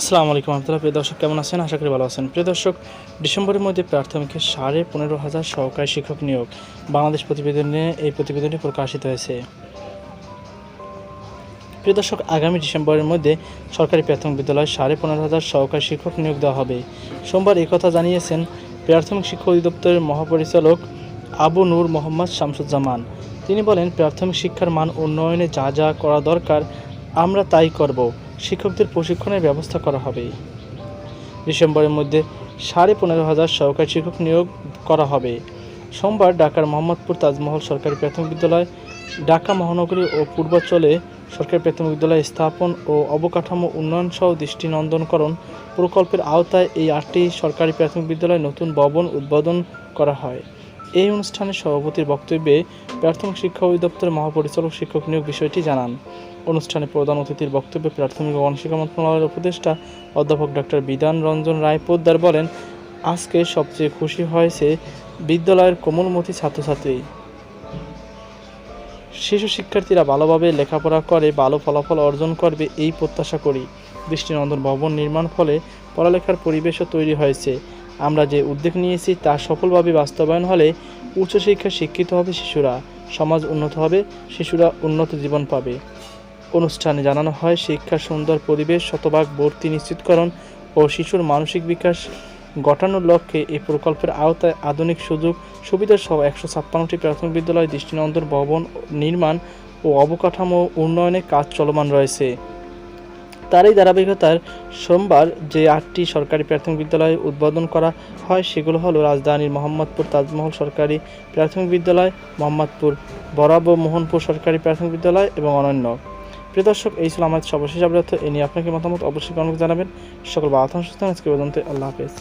আসসালামু আলাইকুম রহমতুল্লাহ। প্রিয় দর্শক, কেমন আছেন? আশা করি ভালো আছেন। প্রিয় দর্শক, ডিসেম্বরের মধ্যে প্রাথমিকের সাড়ে পনেরো হাজার সহকারী শিক্ষক নিয়োগ বাংলাদেশ প্রতিবেদনে, এই প্রতিবেদনটি প্রকাশিত হয়েছে। প্রিয় দর্শক, আগামী ডিসেম্বরের মধ্যে সরকারি প্রাথমিক বিদ্যালয়ে সাড়ে পনেরো হাজার সহকারী শিক্ষক নিয়োগ দেওয়া হবে। সোমবার কথা জানিয়েছেন প্রাথমিক শিক্ষা অধিদপ্তরের মহাপরিচালক আবু নূর মোহাম্মদ শামসুজ্জামান। তিনি বলেন, প্রাথমিক শিক্ষার মান উন্নয়নে যা যা করা দরকার, আমরা তাই করব। শিক্ষকদের প্রশিক্ষণের ব্যবস্থা করা হবে। ডিসেম্বরের মধ্যে সাড়ে পনেরো হাজার সহকারী শিক্ষক নিয়োগ করা হবে। সোমবার ঢাকার মোহাম্মদপুর তাজমহল সরকারি প্রাথমিক বিদ্যালয়, ঢাকা মহানগরী ও পূর্বাঞ্চলে সরকারি প্রাথমিক বিদ্যালয় স্থাপন ও অবকাঠামো উন্নয়ন সহ দৃষ্টিনন্দনকরণ প্রকল্পের আওতায় এই আটটি সরকারি প্রাথমিক বিদ্যালয়ে নতুন ভবন উদ্বোধন করা হয়। এই অনুষ্ঠানে সভাপতির বক্তব্যে প্রাথমিক শিক্ষা অধিদপ্তরের মহাপরিচালক শিক্ষক নিয়োগ বিষয়টি জানান। অনুষ্ঠানে প্রধান অতিথির বক্তব্যে প্রাথমিক ও গণশিক্ষা মন্ত্রণালয়ের উপদেষ্টা অধ্যাপক ডক্টর বিধান রঞ্জন রায় পোদ্দার বলেন, আজকে সবচেয়ে খুশি হয়েছে বিদ্যালয়ের কোমলমতি ছাত্রছাত্রী। শিশু শিক্ষার্থীরা ভালোভাবে লেখাপড়া করে, ভালো ফলাফল অর্জন করবে, এই প্রত্যাশা করি। দৃষ্টিনন্দন ভবন নির্মাণ ফলে পড়ালেখার পরিবেশও তৈরি হয়েছে। আমরা যে উদ্যোগ নিয়েছি তা সফলভাবে বাস্তবায়ন হলে উচ্চশিক্ষায় শিক্ষিত হবে শিশুরা, সমাজ উন্নত হবে, শিশুরা উন্নত জীবন পাবে। অনুষ্ঠানে জানানো হয়, শিক্ষার সুন্দর পরিবেশ, শতভাগ ভর্তি নিশ্চিতকরণ ও শিশুর মানসিক বিকাশ ঘটানোর লক্ষ্যে এই প্রকল্পের আওতায় আধুনিক সুযোগ সুবিধা সহ একশো ছাপ্পান্নটি প্রাথমিক বিদ্যালয়, দৃষ্টিনন্দন ভবন নির্মাণ ও অবকাঠামো উন্নয়নে কাজ চলমান রয়েছে। তারই ধারাবাহিকতার সোমবার যে আটটি সরকারি প্রাথমিক বিদ্যালয় উদ্বোধন করা হয়, সেগুলো হলো রাজধানীর মোহাম্মদপুর তাজমহল সরকারি প্রাথমিক বিদ্যালয়, মোহাম্মদপুর বরাব মোহনপুর সরকারি প্রাথমিক বিদ্যালয় এবং অন্যান্য প্রিয় দর্শক, এই ছিল আমার সর্বশেষ আপডেট। এ নিয়ে আপনাকে মতামত অবশ্যই কমেন্ট জানাবেন। সকল বাধা সুস্থ আজকে পর্যন্ত আল্লাহ হাফেজ।